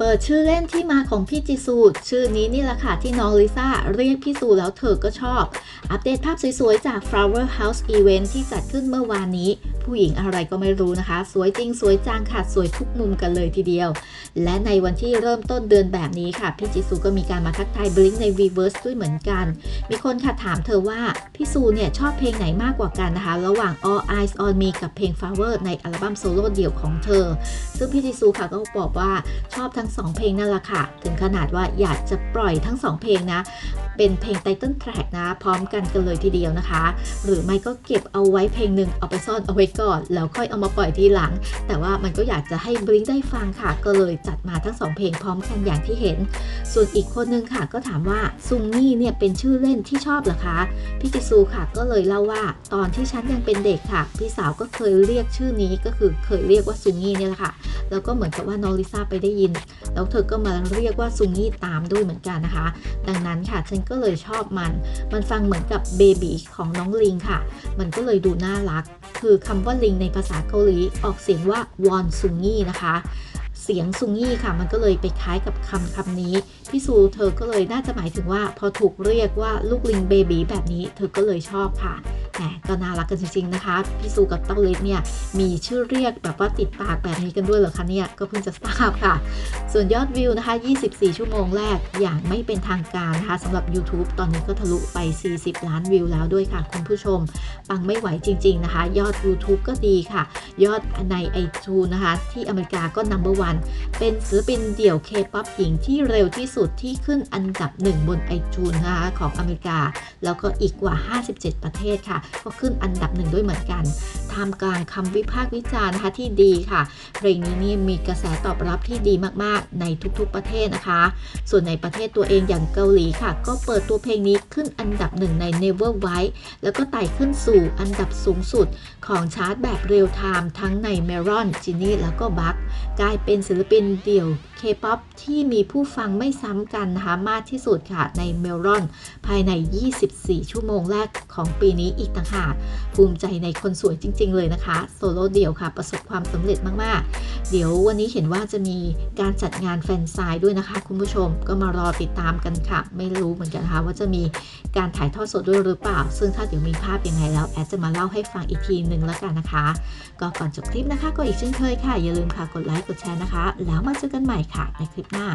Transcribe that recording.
เปิดชื่อเล่นที่มาของพี่จิซูชื่อนี้นี่แหละค่ะที่น้องลิซ่าเรียกพี่ซูแล้วเธอก็ชอบ อัปเดตภาพสวยๆ จาก Flower House Event ที่จัดขึ้นเมื่อวานนี้ ผู้หญิงอะไรก็ไม่รู้นะคะ สวยจริงสวยจังค่ะสวยทุกมุมกันเลยทีเดียว และในวันที่เริ่มต้นเดือนแบบนี้ค่ะ พี่จิซูก็มีการมาทักทายบลิงใน Reverse ด้วยเหมือนกัน มีคนค่ะถามเธอว่า พี่ซูเนี่ยชอบเพลงไหนมากกว่ากันนะคะ ระหว่าง All Eyes on Me กับเพลง Flower ในอัลบั้มโซโล่เดี่ยวของเธอ ซึ่งพี่จิซูค่ะก็บอกว่าชอบทั้งสองเพลงนั่นแหละค่ะ ถึงขนาดว่าอยากจะปล่อยทั้งสองเพลงนะ เป็นเพลงไตเติ้ลแทร็กนะ พร้อมกันกันเลยทีเดียวนะคะ หรือไม่ก็เก็บเอาไว้เพลงหนึ่งเอาไปซ่อนเอาไว้ก่อน แล้วค่อยเอามาปล่อยทีหลัง แต่ว่ามันก็อยากจะให้บริงได้ฟังค่ะ ก็เลยจัดมาทั้งสองเพลงพร้อมกันอย่างที่เห็น ส่วนอีกคนนึงค่ะก็ถามว่าซุงนี่เนี่ยเป็นชื่อเล่นที่ชอบเหรอคะพี่จิซูค่ะก็เลยเล่าว่าตอนที่ฉันยังเป็นเด็กค่ะ พี่สาวก็เคยเรียกชื่อนี้ก็คือเคยเรียกว่าซุงนี่เนี่ยแหละค่ะ แล้วก็เหมือนกับว่าน้องลิซ่าไปได้ยินแล้วเธอก็มาเรียกว่าซุงนี่ตามด้วยเหมือนกันนะคะ ดังนั้นค่ะฉันก็เลยชอบมัน มันฟังเหมือนกับเบบีของน้องลิงค่ะ มันก็เลยดูน่ารัก คือคำว่าลิงในภาษาเกาหลีออกเสียงว่าวอนซุงนี่นะคะเสียงซุงยี่ค่ะ มันก็เลยไปคล้ายกับคำคำนี้ พี่ซูเธอก็เลยน่าจะหมายถึงว่า พอถูกเรียกว่าลูกลิงเบบีแบบนี้ เธอก็เลยชอบค่ะ ก็น่ารักกันจริงๆนะคะ พี่ซูกับเต้าเล็กเนี่ยมีชื่อเรียกแบบว่าติดปากแบบนี้กันด้วยเหรอคะเนี่ยก็เพิ่งจะทราบค่ะ ส่วนยอดวิวนะคะ 24 ชั่วโมงแรกอย่างไม่เป็นทางการนะคะสำหรับ YouTube ตอนนี้ก็ทะลุไป 40 ล้านวิวแล้วด้วยค่ะคุณผู้ชม ปังไม่ไหวจริง ๆนะคะ ยอด YouTube ก็ดีค่ะ ยอดใน iTunes นะคะ ที่อเมริกาก็ number one เป็นศิลปินเดี่ยว K-POP หญิงที่เร็วที่สุดที่ขึ้นอันดับหนึ่งบน iTunes นะคะของอเมริกา แล้วก็อีกกว่า 57 ประเทศค่ะก็ขึ้นอันดับหนึ่งด้วยเหมือนกัน ท่ามกลางคำวิพากษ์วิจารณ์นะคะที่ดีค่ะ เพลงนี้นี่มีกระแสตอบรับที่ดีมากๆ ในทุกๆประเทศนะคะ ส่วนในประเทศตัวเองอย่างเกาหลีค่ะ ก็เปิดตัวเพลงนี้ขึ้นอันดับหนึ่งใน Never White แล้วก็ไต่ขึ้นสู่อันดับสูงสุดของชาร์ตแบบเรียลไทม์ทั้งในเมรอนจินนี่แล้วก็บัคกลายเป็นศิลปินเดี่ยว K-POP ที่มีผู้ฟังไม่ซ้ำกันนะคะมากที่สุดค่ะในเมลอน ภายใน 24 ชั่วโมงแรกของปีนี้อีกต่างหากภูมิใจในคนสวยจริงๆ เลยนะคะโซโล่เดี่ยวค่ะ ประสบความสำเร็จมากๆ เดี๋ยววันนี้เห็นว่าจะมีการจัดงานแฟนไซายด้วยนะคะ คุณผู้ชมก็มารอติดตามกันค่ะ ไม่รู้เหมือนกันนะคะว่าจะมีการถ่ายทอดสดด้วยหรือเปล่า ซึ่งถ้าเดี๋ยวมีภาพยังไงแล้วแอดจะมาเล่าให้ฟังอีกทีหนึ่งแล้วกันนะคะ ก็ก่อนจบคลิปนะคะ ก็อีกเช่นเคยค่ะอย่าลืมค่ะกดไลค์กดแชร์นะคะ แล้วมาเจอกันใหม่ค่ะในคลิปหน้า